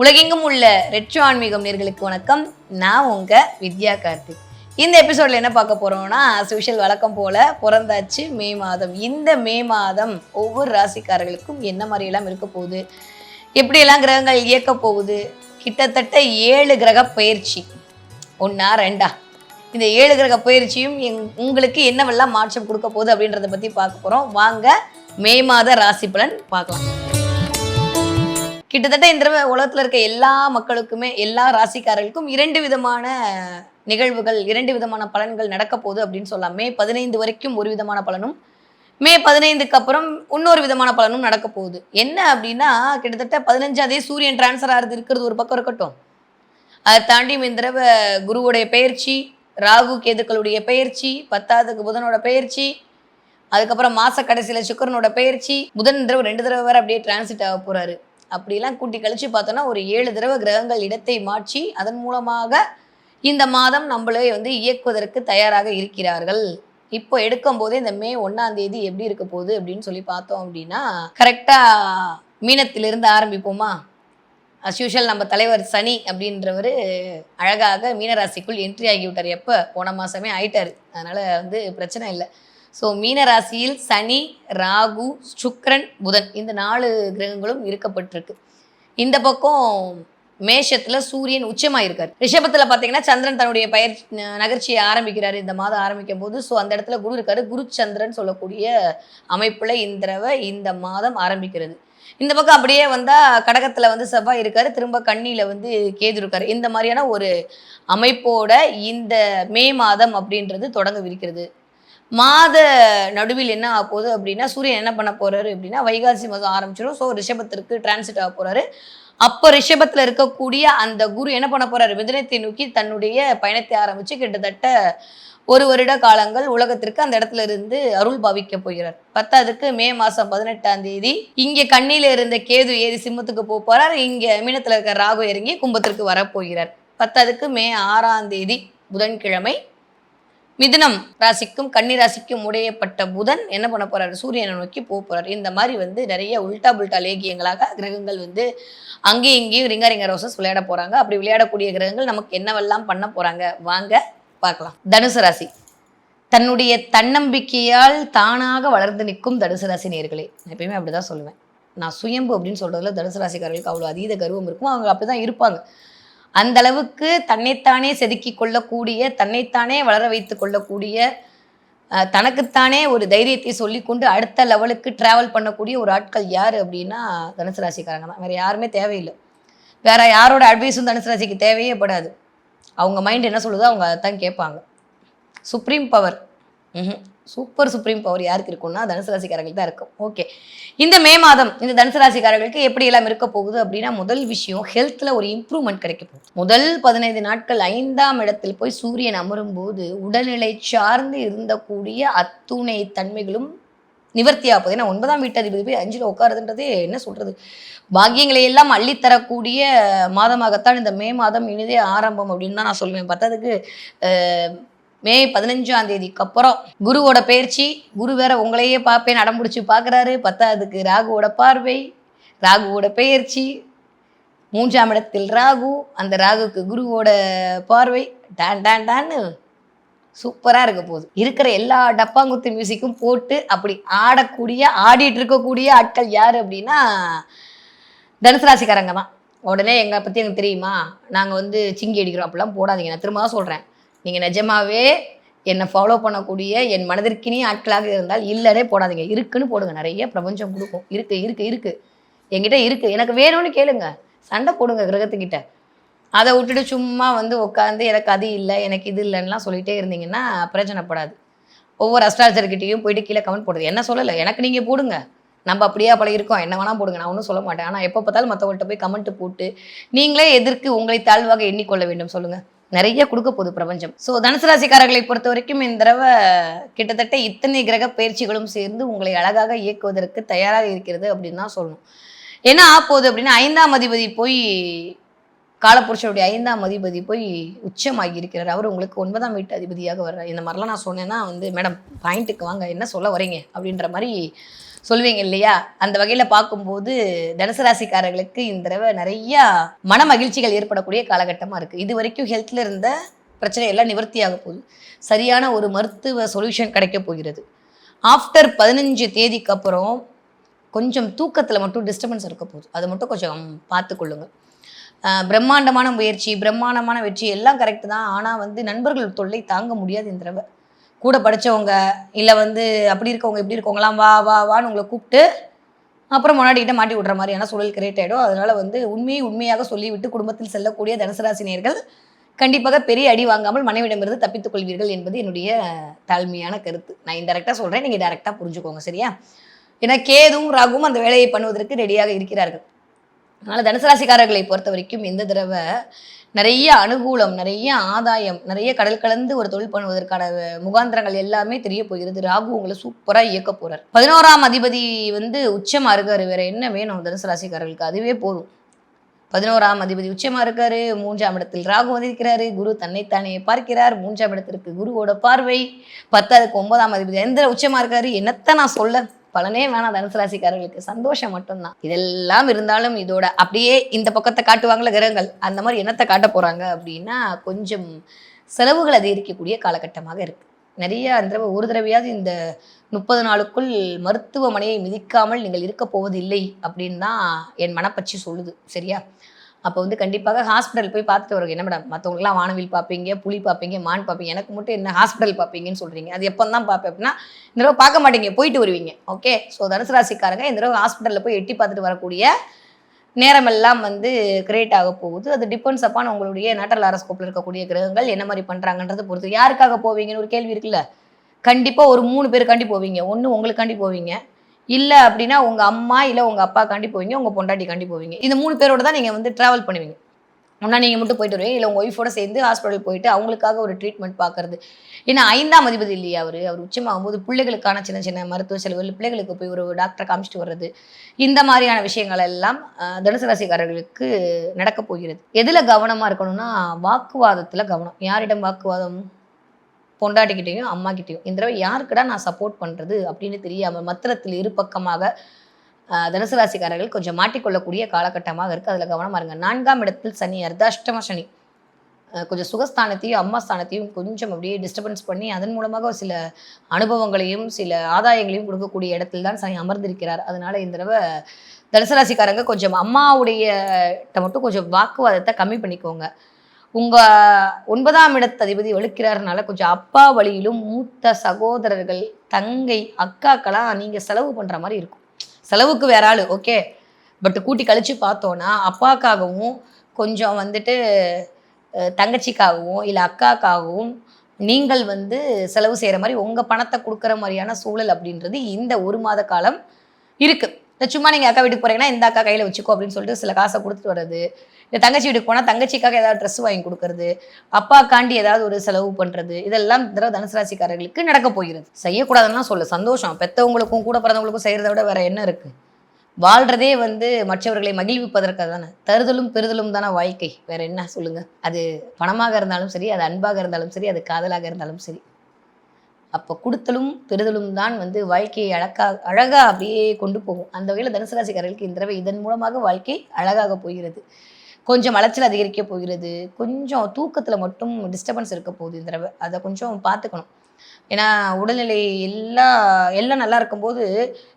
உலகெங்கும் உள்ள ரெட்ரோ ஆன்மீகம் நேர்களுக்கு வணக்கம். நான் உங்க வித்யா கார்த்திக். இந்த எபிசோட்ல என்ன பார்க்க போறோம்னா சுஷல் வழக்கம் போல பிறந்தாச்சு மே மாதம். இந்த மே மாதம் ஒவ்வொரு ராசிக்காரர்களுக்கும் என்ன மாதிரி எல்லாம் இருக்க போகுது? எப்படியெல்லாம் கிரகங்கள் இயக்க போகுது? கிட்டத்தட்ட ஏழு கிரக பயிற்சி. ஒன்றா ரெண்டா? இந்த ஏழு கிரக பயிற்சியும் எங் உங்களுக்கு என்னவெல்லாம் மாற்றம் கொடுக்க போகுது அப்படின்றத பற்றி பார்க்க போகிறோம் வாங்க மே மாத ராசி பலன் பார்க்கலாம். கிட்டத்தட்ட இந்த தடவை உலகத்தில் இருக்க எல்லா மக்களுக்குமே எல்லா ராசிக்காரர்களுக்கும் இரண்டு விதமான நிகழ்வுகள் இரண்டு விதமான பலன்கள் நடக்க போகுது அப்படின்னு சொல்லலாம். மே பதினைந்து வரைக்கும் ஒரு விதமான பலனும் மே பதினைந்துக்கு அப்புறம் இன்னொரு விதமான பலனும் நடக்க போகுது. என்ன அப்படின்னா கிட்டத்தட்ட பதினஞ்சாம் சூரியன் டிரான்ஸ்ஃபர் ஆகிறது இருக்கிறது ஒரு பக்கம் இருக்கட்டும். அதை தாண்டி இந்த தடவை குருவுடைய பெயர்ச்சி ராகு கேதுக்களுடைய பெயர்ச்சி பத்தாவதுக்கு புதனோட பெயர்ச்சி அதுக்கப்புறம் மாச கடைசியில் சுக்கரனோட பெயர்ச்சி புதன் தடவை ரெண்டு தடவை வேற அப்படியே டிரான்சிட் ஆக போறாரு. அப்படிலாம் கூட்டி கழிச்சு பார்த்தோன்னா ஒரு ஏழு தடவை கிரகங்கள் இடத்தை மாற்றி அதன் மூலமாக இந்த மாதம் நம்மளே வந்து இயக்குவதற்கு தயாராக இருக்கிறார்கள். இப்போ எடுக்கும் போதே இந்த மே ஒன்னாம் தேதி எப்படி இருக்க போகுது அப்படின்னு சொல்லி பார்த்தோம் அப்படின்னா கரெக்டா மீனத்திலிருந்து ஆரம்பிப்போமா? அஸ்யூஷுவல் நம்ம தலைவர் சனி அப்படின்றவர் அழகாக மீனராசிக்குள் என்ட்ரி ஆகிவிட்டார். எப்போ? போன மாதமே ஆயிட்டார். அதனால் வந்து பிரச்சனை இல்லை. ஸோ மீனராசியில் சனி ராகு சுக்ரன் புதன் இந்த நாலு கிரகங்களும் இருக்கப்பட்டிருக்கு. இந்த பக்கம் மேஷத்தில் சூரியன் உச்சமாக இருக்கார் ரிஷபத்தில் பார்த்தீங்கன்னா சந்திரன் தன்னுடைய பயிர் நகர்ச்சியை ஆரம்பிக்கிறார். இந்த மாதம் ஆரம்பிக்கும் போது ஸோ அந்த இடத்துல குரு இருக்காரு. குரு சந்திரன் சொல்லக்கூடிய அமைப்பில் இந்த தடவை இந்த மாதம் ஆரம்பிக்கிறது. இந்த பக்கம் அப்படியே வந்தால் கடகத்தில் வந்து செவ்வாய் இருக்கார். திரும்ப கண்ணியில் வந்து கேது இருக்கார். இந்த மாதிரியான ஒரு அமைப்போட இந்த மே மாதம் அப்படின்றது தொடங்கவிருக்கிறது மாத நடுவில் என்ன ஆக போகுது அப்படின்னா சூரியன் என்ன பண்ண போறாரு அப்படின்னா வைகாசி மாதம் ஆரம்பிச்சிடும் ஸோ ரிஷபத்திற்கு டிரான்சிட் ஆக போறாரு. அப்போ ரிஷபத்தில் இருக்கக்கூடிய அந்த குரு என்ன பண்ண போறாரு? மிதனத்தை நோக்கி தன்னுடைய பயணத்தை ஆரம்பிச்சு கிட்டத்தட்ட ஒரு வருட காலங்கள் உலகத்திற்கு அந்த இடத்துல இருந்து அருள் பாவிக்க போகிறார். பத்தாவதுக்கு மே மாசம் பதினெட்டாம் தேதி இங்க கண்ணில இருந்த கேது ஏறி சிம்மத்துக்கு போக போறார். இங்க மீனத்துல இருக்க ராகு இறங்கி கும்பத்திற்கு வரப்போகிறார் பத்தாவதுக்கு மே ஆறாம் தேதி புதன்கிழமை மிதுனம் ராசிக்கும் கன்னி ராசிக்கும் உடையப்பட்ட புதன் என்ன பண்ண போறாரு? சூரியனை நோக்கி போக போறாரு. இந்த மாதிரி வந்து நிறைய உல்டா புல்டா லேகியங்களாக கிரகங்கள் வந்து அங்கேயும் இங்கேயும் ரிங்கா ரிங்க ரோசஸ் விளையாட போறாங்க. அப்படி விளையாடக்கூடிய கிரகங்கள் நமக்கு என்னவெல்லாம் பண்ண போறாங்க? வாங்க பார்க்கலாம். தனுசு ராசி. தன்னுடைய தன்னம்பிக்கையால் தானாக வளர்ந்து நிற்கும் தனுசு ராசி நேர்களே. நான் எப்பயுமே அப்படிதான் சொல்லுவேன். நான் சுயம்பு அப்படின்னு சொல்றதுல தனுசு ராசிக்காரர்களுக்கு அவ்வளோ அதீத கர்வம் இருக்கும். அவங்க அப்படிதான் இருப்பாங்க. அந்த அளவுக்கு தன்னைத்தானே செதுக்கி கொள்ளக்கூடிய தன்னைத்தானே வளர வைத்து கொள்ளக்கூடிய தனக்குத்தானே ஒரு தைரியத்தை சொல்லிக்கொண்டு அடுத்த லெவலுக்கு டிராவல் பண்ணக்கூடிய ஒரு ஆட்கள் யார் அப்படின்னா தனுசு ராசிக்காரங்க தான். வேறு யாருமே தேவையில்லை. வேற யாரோட அட்வைஸும் தனுசு ராசிக்கு தேவையே படாது. அவங்க மைண்ட் என்ன சொல்லுதோ அவங்க தான் கேட்பாங்க. Supreme power super supreme power யாருக்கு இருக்கும்னா தனுசு ராசிக்காரர்களுக்கு தான் இருக்கும். ஓகே இந்த மே மாதம் இந்த தனுசு ராசிக்காரர்களுக்கு எப்படி எல்லாம் இருக்க போகுது அப்படின்னா முதல் விஷயம் ஹெல்த்தில் ஒரு இம்ப்ரூவ்மெண்ட் கிடைக்க போகுது. முதல் பதினைந்து நாட்கள் ஐந்தாம் இடத்தில் போய் சூரியன் அமரும் போது உடல்நிலை சார்ந்து இருந்தக்கூடிய அத்துணை தன்மைகளும் நிவர்த்தி ஆகுது ஏன்னா ஒன்பதாம் வீட்டு அதிபதி போய் அஞ்சில் உட்காருதுன்றது என்ன சொல்கிறது பாக்கியங்களை எல்லாம் அள்ளித்தரக்கூடிய மாதமாகத்தான் இந்த மே மாதம் இனிதே ஆரம்பம் அப்படின்னு தான் நான் சொல்லுவேன் பத்ததுக்கு மே பதினஞ்சாம் தேதிக்கு அப்புறம் குருவோட பயிற்சி. குரு வேற உங்களையே பார்ப்பேன் அடம்பிடிச்சு பார்க்குறாரு. பத்தாவதுக்கு ராகுவோட பார்வை ராகுவோட பயிற்சி. மூன்றாம் இடத்தில் ராகு அந்த ராகுக்கு குருவோட பார்வை. டான் டான் டான்னு சூப்பராக இருக்க போகுது. இருக்கிற எல்லா டப்பாங்குத்து மியூசிக்கும் போட்டு அப்படி ஆடக்கூடிய ஆடிட்டு இருக்கக்கூடிய ஆட்கள் யார் அப்படின்னா தனுசு ராசிக்காரங்க தான். உடனே எங்களை பற்றி எனக்கு தெரியுமா? நாங்கள் வந்து சிங்கி அடிக்கிறோம். அப்படிலாம் போடாதீங்க. நான் திரும்ப தான் சொல்கிறேன் நீங்கள் நிஜமாவே என்னை ஃபாலோ பண்ணக்கூடிய என் மனதிற்கினே ஆட்களாக இருந்தால் இல்லைனே போடாதீங்க. இருக்குன்னு போடுங்க. நிறைய பிரபஞ்சம் கொடுக்கும். இருக்கு இருக்கு இருக்கு. என்கிட்ட இருக்கு. எனக்கு வேணும்னு கேளுங்க. சண்டை போடுங்க கிரகத்துக்கிட்ட. அதை விட்டுட்டு சும்மா வந்து உட்காந்து எனக்கு அது இல்லை எனக்கு இது இல்லைன்னுலாம் சொல்லிகிட்டே இருந்தீங்கன்னா பிரச்சனைப்படாது ஒவ்வொரு அஸ்ட்ராலஜர்கிட்டையும் போயிட்டு கீழே கமெண்ட் போடுது. என்ன சொல்லலை? எனக்கு நீங்கள் போடுங்க. நம்ம அப்படியே பழகிருக்கோம். என்ன வேணால் போடுங்க. நான் ஒன்றும் சொல்ல மாட்டேன். ஆனால் எப்போ பார்த்தாலும் மற்றவங்கள்ட்ட போய் கமெண்ட் போட்டு நீங்களே எதிர்க்கு உங்களை தாழ்வாக எண்ணிக்கொள்ள வேண்டும். சொல்லுங்கள் நிறைய கொடுக்க போகுது பிரபஞ்சம். ஸோ தனுசு ராசிக்காரர்களை பொறுத்த வரைக்கும் இந்த தடவை கிட்டத்தட்ட இத்தனை கிரக பயிற்சிகளும் சேர்ந்து உங்களை அழகாக இயக்குவதற்கு தயாராக இருக்கிறது அப்படின்னு தான் சொல்லணும். என்ன ஆக போகுது அப்படின்னா ஐந்தாம் அதிபதி போய் காலப்புருஷனுடைய ஐந்தாம் அதிபதி போய் உச்சமாகி இருக்கிறார். அவர் உங்களுக்கு ஒன்பதாம் வீட்டு அதிபதியாக வர்றார். இந்த மாதிரிலாம் நான் சொன்னேன்னா வந்து மேடம் பாயிண்ட்டுக்கு வாங்க. என்ன சொல்ல வரீங்க? அப்படின்ற மாதிரி சொல்லுவீங்க இல்லையா? அந்த வகையில் பார்க்கும்போது தனுசு ராசிக்காரர்களுக்கு இந்த தடவை நிறையா மன மகிழ்ச்சிகள் ஏற்படக்கூடிய காலகட்டமாக இருக்குது இது வரைக்கும் ஹெல்த்தில் இருந்த பிரச்சனை எல்லாம் நிவர்த்தியாக போகுது. சரியான ஒரு மருத்துவ சொல்யூஷன் கிடைக்க போகிறது. ஆஃப்டர் பதினஞ்சு தேதிக்கு அப்புறம் கொஞ்சம் தூக்கத்தில் மட்டும் டிஸ்டர்பன்ஸ் இருக்க போகுது. அதை மட்டும் கொஞ்சம் பார்த்துக்கொள்ளுங்க பிரம்மாண்டமான முயற்சி பிரம்மாண்டமான வெற்றி எல்லாம் கரெக்டு தான். ஆனால் வந்து நண்பர்கள் தொல்லை தாங்க முடியாது இந்த தடவை. கூட படித்தவங்க இல்லை வந்து அப்படி இருக்கவங்க இப்படி இருக்கவங்களாம் வா வா வான்னு உங்களை கூப்பிட்டு அப்புறம் முன்னாடிக்கிட்ட மாட்டி விட்ற மாதிரியான சூழல் கிரியேட் ஆகிடும் அதனால் வந்து உண்மையை உண்மையாக சொல்லிவிட்டு குடும்பத்தில் செல்லக்கூடிய தனுசராசினியர்கள் கண்டிப்பாக பெரிய அடி வாங்காமல் மனைவிடமிருந்து தப்பித்துக் கொள்வீர்கள் என்பது என்னுடைய தாழ்மையான கருத்து. நான் இன்டெரக்டாக சொல்கிறேன் நீங்கள் டேரெக்டாக புரிஞ்சுக்கோங்க சரியா? ஏன்னா கேதும் ராகும் அந்த வேலையை பண்ணுவதற்கு ரெடியாக இருக்கிறார்கள். அதனால் தனுசராசிக்காரர்களை பொறுத்த வரைக்கும் எந்த தடவை நிறைய அனுகூலம் நிறைய ஆதாயம் நிறைய கடல் கலந்து ஒரு தொழில் பண்ணுவதற்கான முகாந்திரங்கள் எல்லாமே தெரிய போகிறது. ராகு உங்களை சூப்பராக இயக்க போறார். பதினோராம் அதிபதி வந்து உச்சமா இருக்காரு. வேற என்ன வேணும்? தனுசு ராசிக்காரர்களுக்கு அதுவே போதும். பதினோராம் அதிபதி உச்சமா இருக்காரு. மூன்றாம் இடத்தில் ராகு வந்திருக்கிறாரு குரு தன்னைத்தானே பார்க்கிறார். மூன்றாம் இடத்திற்கு குருவோட பார்வை. பத்தாவதுக்கு ஒன்பதாம் அதிபதி எந்த உச்சமா இருக்காரு. என்னத்த நான் சொல்ல? பலனே வேணாம் தனுசு ராசிக்காரர்களுக்கு. சந்தோஷம் மட்டும்தான். இதெல்லாம் இருந்தாலும் இதோட அப்படியே இந்த பக்கத்தை காட்டுவாங்களே கிரகங்கள் அந்த மாதிரி என்னத்தை காட்ட போறாங்க அப்படின்னா கொஞ்சம் செலவுகள் அதிகரிக்கக்கூடிய காலகட்டமாக இருக்கு. நிறைய அந்த தடவை ஒரு தடவையாவது இந்த முப்பது நாளுக்குள் மருத்துவமனையை மிதிக்காமல் நீங்கள் இருக்க போவதில்லை அப்படின்னு தான் என் மனப்பச்சி சொல்லுது. சரியா? அப்போ வந்து கண்டிப்பாக ஹாஸ்பிட்டல் போய் பார்த்துட்டு வருங்க என்ன மேடம் மற்றவங்களுக்குலாம் வானவில் பார்ப்பீங்க புலி பார்ப்பீங்க மான் பார்ப்பீங்க. எனக்கு மட்டும் என்ன ஹாஸ்பிட்டல் பார்ப்பீங்கன்னு சொல்கிறீங்க அது எப்போ தான் பார்ப்பேன் அப்படின்னா இந்த தடவை பார்க்க மாட்டீங்க போயிட்டு வருவீங்க. ஓகே ஸோ தனுசு ராசிக்காரங்க இந்த தடவை ஹாஸ்பிட்டலில் போய் எட்டி பார்த்துட்டு வரக்கூடிய நேரமெல்லாம் வந்து கிரியேட் ஆக போகுது. அது டிபெண்ட்ஸ் அப்பான் உங்களுடைய நாட்டல் ஆரஸ்கோப்பில் இருக்கக்கூடிய கிரகங்கள் என்ன மாதிரி பண்ணுறாங்கன்றதை பொறுத்து. யாருக்காக போவீங்கன்னு ஒரு கேள்வி இருக்குல்ல? கண்டிப்பாக ஒரு மூணு பேருக்காண்டி போவீங்க. ஒன்று உங்களுக்காண்டி போவீங்க. இல்லை அப்படின்னா உங்கள் அம்மா இல்லை உங்கள் அப்பாக்காண்டி போவீங்க உங்கள் பொண்டாட்டிக்காண்டி போவீங்க. இந்த மூணு பேரோட தான் நீங்கள் வந்து ட்ராவல் பண்ணுவீங்க. ஒன்றா நீங்கள் மட்டும் போயிட்டு வருவீங்க இல்லை உங்கள் ஒய்ஃபோட சேர்ந்து ஹாஸ்பிட்டல் போயிட்டு அவங்களுக்காக ஒரு ட்ரீட்மெண்ட் பார்க்குறது. ஏன்னா ஐந்தாம் அதிபதி இல்லையா அவர். அவர் உச்சமாகும்போது பிள்ளைகளுக்கான சின்ன சின்ன மருத்துவ செலவுகள் பிள்ளைகளுக்கு போய் ஒரு டாக்டரை காமிச்சிட்டு வர்றது. இந்த மாதிரியான விஷயங்கள் எல்லாம் தனுசு ராசிக்காரர்களுக்கு நடக்க போகிறது. எதில் கவனமாக இருக்கணும்னா வாக்குவாதத்தில் கவனம். யாரிடம் வாக்குவாதம்? பொண்டாட்டிக்கிட்டேயும் அம்மா கிட்டேயும் இந்த தடவை யாருக்கடா நான் சப்போர்ட் பண்ணுறது அப்படின்னு தெரியாமல் மத்திரத்தில் இரு பக்கமாக தனுசு ராசிக்காரர்கள் கொஞ்சம் மாட்டிக்கொள்ளக்கூடிய காலகட்டமாக இருக்குது அதில் கவனமாக இருங்க. நான்காம் இடத்தில் சனி அர்த்தாஷ்டம சனி. கொஞ்சம் சுகஸ்தானத்தையும் அம்மா ஸ்தானத்தையும் கொஞ்சம் அப்படியே டிஸ்டர்பன்ஸ் பண்ணி அதன் மூலமாக சில அனுபவங்களையும் சில ஆதாயங்களையும் கொடுக்கக்கூடிய இடத்துல தான் சனி அமர்ந்திருக்கிறார். அதனால இந்த தடவை தனுசு ராசிக்காரங்க கொஞ்சம் அம்மாவுடைய மட்டும் கொஞ்சம் வாக்குவாதத்தை கம்மி பண்ணிக்கோங்க. உங்க ஒன்பதாம் இடத்து அதிபதி வலுக்கிறாருனால கொஞ்சம் அப்பா வழியிலும் மூத்த சகோதரர்கள் தங்கை அக்காக்கெல்லாம் நீங்க செலவு பண்ற மாதிரி இருக்கும். செலவுக்கு வேற ஆளு ஓகே. பட் கூட்டி கழிச்சு பார்த்தோன்னா அப்பாக்காகவும் கொஞ்சம் வந்துட்டு தங்கச்சிக்காகவும் இல்லை அக்காக்காகவும் நீங்கள் வந்து செலவு செய்கிற மாதிரி உங்கள் பணத்தை கொடுக்குற மாதிரியான சூழல் அப்படின்றது இந்த ஒரு மாத காலம் இருக்குது சும்மா நீங்கள் அக்கா வீட்டுக்கு போகிறீங்கன்னா இந்த அக்கா கையில் வச்சுக்கோ அப்படின்னு சொல்லிட்டு சில காசை கொடுத்துட்டு வர்றது இந்த தங்கச்சி வீட்டுக்கு போனால் தங்கச்சிக்காக ஏதாவது ட்ரெஸ் வாங்கி கொடுக்கறது அப்பாக்காண்டி ஏதாவது ஒரு செலவு பண்ணுறது இதெல்லாம் இந்த தடவை தனுசு ராசிக்காரர்களுக்கு நடக்க போகிறது. செய்யக்கூடாதுன்னா சொல்ல. சந்தோஷம். பெற்றவங்களுக்கும் கூட பிறந்தவங்களுக்கும் செய்கிறத விட வேற என்ன இருக்குது வாழ்கிறதே வந்து மற்றவர்களை மகிழ்விப்பதற்காக தானே தருதலும் பெறுதலும் தானே வாழ்க்கை. வேற என்ன? சொல்லுங்கள் அது பணமாக இருந்தாலும் சரி அது அன்பாக இருந்தாலும் சரி அது காதலாக இருந்தாலும் சரி. அப்போ கொடுத்தலும் பெறுதலும் தான் வந்து வாழ்க்கையை அழகா அழகாக அப்படியே கொண்டு போகும். அந்த வகையில் தனுசு ராசிக்காரர்களுக்கு இந்த தடவை இதன் மூலமாக வாழ்க்கை அழகாக போகிறது. கொஞ்சம் அலைச்சல் அதிகரிக்க போகிறது. கொஞ்சம் தூக்கத்தில் மட்டும் டிஸ்டர்பன்ஸ் இருக்க போகுது இந்த தடவை. அதை கொஞ்சம் பார்த்துக்கணும். ஏன்னா உடல்நிலை எல்லாம் எல்லாம் நல்லா இருக்கும்போது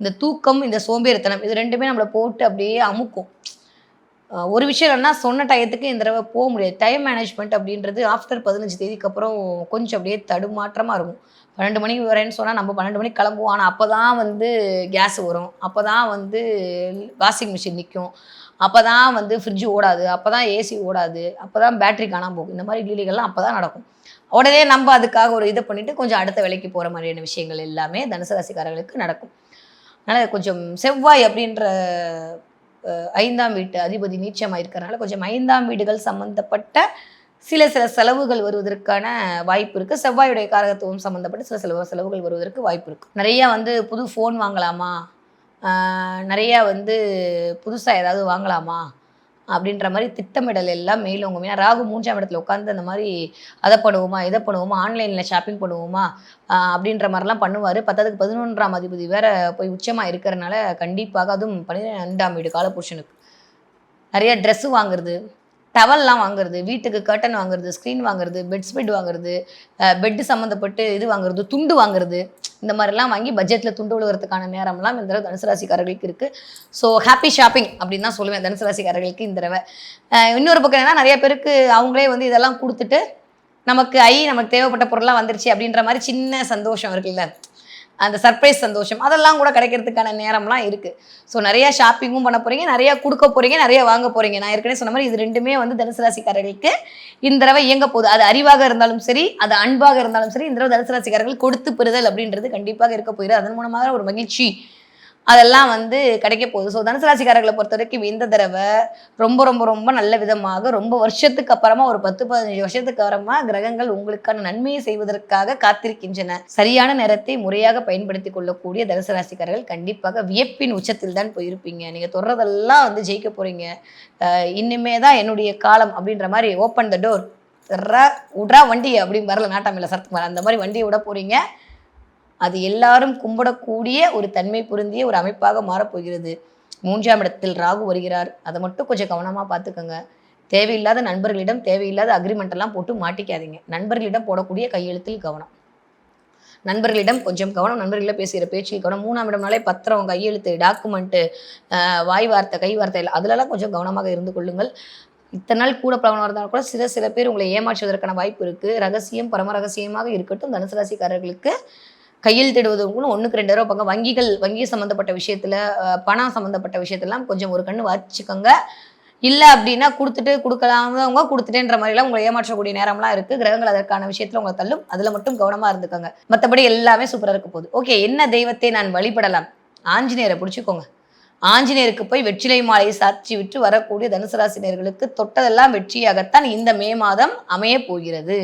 இந்த தூக்கம் இந்த சோம்பேறித்தனம் இது ரெண்டுமே நம்மளை போட்டு அப்படியே அமுக்கும். ஒரு விஷயம் என்னன்னா சொன்ன டயத்துக்கு இந்த தடவை போக முடியாது. டைம் மேனேஜ்மெண்ட் அப்படின்றது ஆஃப்டர் பதினஞ்சு தேதிக்கு அப்புறம் கொஞ்சம் அப்படியே தடுமாற்றமாக இருக்கும். பன்னெண்டு மணிக்கு வரேன்னு சொன்னால் நம்ம பன்னெண்டு மணிக்கு கிளம்புவோம். ஆனால் அப்போ தான் வந்து கேஸ் வரும். அப்போ தான் வந்து வாஷிங் மிஷின் நிற்கும் அப்போ தான் வந்து ஃப்ரிட்ஜ் ஓடாது அப்போ தான் ஏசி ஓடாது அப்போ தான் பேட்டரி காணாம போகும். இந்த மாதிரி லீலைகள்லாம் அப்போ தான் நடக்கும். உடனே நம்ம அதுக்காக ஒரு இதை பண்ணிவிட்டு கொஞ்சம் அடுத்த வேலைக்கு போகிற மாதிரியான விஷயங்கள் எல்லாமே தனுசு ராசிக்காரர்களுக்கு நடக்கும். அதனால் கொஞ்சம் செவ்வாய் அப்படின்ற ஐந்தாம் வீட்டு அதிபதி நீச்சமாக இருக்கிறனால கொஞ்சம் ஐந்தாம் வீடுகள் சம்மந்தப்பட்ட சில சில செலவுகள் வருவதற்கான வாய்ப்பு இருக்குது செவ்வாயுடைய காரகத்துவம் சம்மந்தப்பட்ட சில சில செலவுகள் வருவதற்கு வாய்ப்பு இருக்குது நிறையா வந்து புது ஃபோன் வாங்கலாமா? நிறையா வந்து புதுசாக ஏதாவது வாங்கலாமா? அப்படின்ற மாதிரி திட்டமிடல் எல்லாம் மேலோங்கும் ஏன்னா ராகு மூன்றாம் இடத்துல உட்காந்து அந்த மாதிரி அதை பண்ணுவோமா இதை பண்ணுவோமா ஆன்லைனில் ஷாப்பிங் பண்ணுவோமா அப்படின்ற மாதிரிலாம் பண்ணுவார். பத்ததுக்கு பதினொன்றாம் அதிபதி வேற போய் உச்சமாக இருக்கிறனால கண்டிப்பாக அதுவும் பன்னிரெண்டாம் வீடு காலபுருஷனுக்கு. நிறைய ட்ரெஸ்ஸு வாங்குறது டவல்லாம் வாங்குறது வீட்டுக்கு கர்டன் வாங்குறது ஸ்க்ரீன் வாங்குறது பெட் ஸ்பெட் வாங்குறது பெட்டு சம்மந்தப்பட்டு இது வாங்குறது துண்டு வாங்குறது இந்த மாதிரிலாம் வாங்கி பட்ஜெட்டில் துண்டு விழுகிறதுக்கான நேரம்லாம் இந்த தடவை தனுசு ராசிக்காரர்களுக்கு இருக்குது ஸோ ஹாப்பி ஷாப்பிங் அப்படின்னு தான் சொல்லுவேன் தனுசு ராசிக்காரர்களுக்கு இந்த தடவை. இன்னொரு பக்கம் என்ன நிறைய பேருக்கு அவங்களே வந்து இதெல்லாம் கொடுத்துட்டு நமக்கு ஐ நமக்கு தேவைப்பட்ட பொருள்லாம் வந்துருச்சு அப்படின்ற மாதிரி சின்ன சந்தோஷம் இருக்குல்ல அந்த சர்ப்ரைஸ் சந்தோஷம். அதெல்லாம் கூட கிடைக்கிறதுக்கான நேரம்லாம் இருக்குது ஸோ நிறையா ஷாப்பிங்கும் பண்ண போகிறீங்க நிறையா கொடுக்க போகிறீங்க நிறைய வாங்க போகிறீங்க நான் ஏற்கனவே சொன்ன மாதிரி இது ரெண்டுமே வந்து தனுசு ராசிக்காரர்களுக்கு இந்த தடவை இயங்க போகுது. அது அறிவாக இருந்தாலும் சரி அது அன்பாக இருந்தாலும் சரி இந்த தடவை தனுசு ராசிக்காரர்கள் கொடுத்து பெறுதல் அப்படின்றது கண்டிப்பாக இருக்க போயிடுது அதன் மூலமாக ஒரு மகிழ்ச்சி அதெல்லாம் வந்து கிடைக்க போகுது. ஸோ தனுசு ராசிக்காரர்களை பொறுத்த வரைக்கும் இந்த தடவை ரொம்ப ரொம்ப ரொம்ப நல்ல விதமாக ரொம்ப வருஷத்துக்கு அப்புறமா ஒரு பத்து பதினஞ்சு வருஷத்துக்கு அப்புறமா கிரகங்கள் உங்களுக்கான நன்மையை செய்வதற்காக காத்திருக்கின்றன. சரியான நேரத்தை முறையாக பயன்படுத்தி கொள்ளக்கூடிய தனுசு ராசிக்காரர்கள் கண்டிப்பாக வியப்பின் உச்சத்தில் தான் போயிருப்பீங்க. நீங்கள் தொடர்றதெல்லாம் வந்து ஜெயிக்க போறீங்க. அஹ் இனிமே தான் என்னுடைய காலம் அப்படின்ற மாதிரி ஓப்பன் த டோர் விட்றா வண்டி அப்படின்னு வரல நாட்டாமில்ல சரத்குமார் அந்த மாதிரி வண்டியை விட போறீங்க. அது எல்லாரும் கும்பிடக்கூடிய ஒரு தன்மை பொருந்திய ஒரு அமைப்பாக மாறப்போகிறது மூன்றாம் இடத்தில் ராகு வருகிறார். அதை மட்டும் கொஞ்சம் கவனமாக பார்த்துக்கோங்க. தேவையில்லாத நண்பர்களிடம் தேவையில்லாத அக்ரிமெண்ட் எல்லாம் போட்டு மாட்டிக்காதீங்க. நண்பர்களிடம் போடக்கூடிய கையெழுத்தில் கவனம். நண்பர்களிடம் கொஞ்சம் கவனம் நண்பர்களிடம் பேசுகிற பேச்சில் கவனம். மூணாம் இடம்னாலே பத்திரம் கையெழுத்து டாக்குமெண்ட்டு வாய் வார்த்தை கை வார்த்தை அதிலெல்லாம் கொஞ்சம் கவனமாக இருந்து கொள்ளுங்கள். இத்தனை நாள் கூட பழவனாக இருந்தாலும் கூட சில சில பேர் உங்களை ஏமாற்றுவதற்கான வாய்ப்பு இருக்குது ரகசியம் பரம ரகசியமாக இருக்கட்டும். தனுசு ராசிக்காரர்களுக்கு கையெழுத்திடுவதற்கும் ஒன்றுக்கு ரெண்டு ரூபா பக்கம் வங்கிகள் வங்கி சம்மந்தப்பட்ட விஷயத்தில் பணம் சம்மந்தப்பட்ட விஷயத்தெல்லாம் கொஞ்சம் ஒரு கண்ணு வச்சுக்கோங்க இல்லை அப்படின்னா கொடுத்துட்டு கொடுக்கலாமவங்க கொடுத்துட்டேன்ற மாதிரிலாம் உங்களை ஏமாற்றக்கூடிய நேரம்லாம் இருக்குது கிரகங்கள் அதற்கான விஷயத்தில் உங்களை தள்ளும். அதில் மட்டும் கவனமாக இருந்துக்கோங்க. மற்றபடி எல்லாமே சூப்பராக இருக்க போகுது. ஓகே என்ன தெய்வத்தை நான் வழிபடலாம்? ஆஞ்சநேயரை பிடிச்சிக்கோங்க. ஆஞ்சநேயருக்கு போய் வெற்றிலை மாலையை சாட்சி விட்டு வரக்கூடிய தனுசு ராசினியர்களுக்கு தொட்டதெல்லாம் வெற்றியாகத்தான் இந்த மே மாதம் அமைய போகிறது.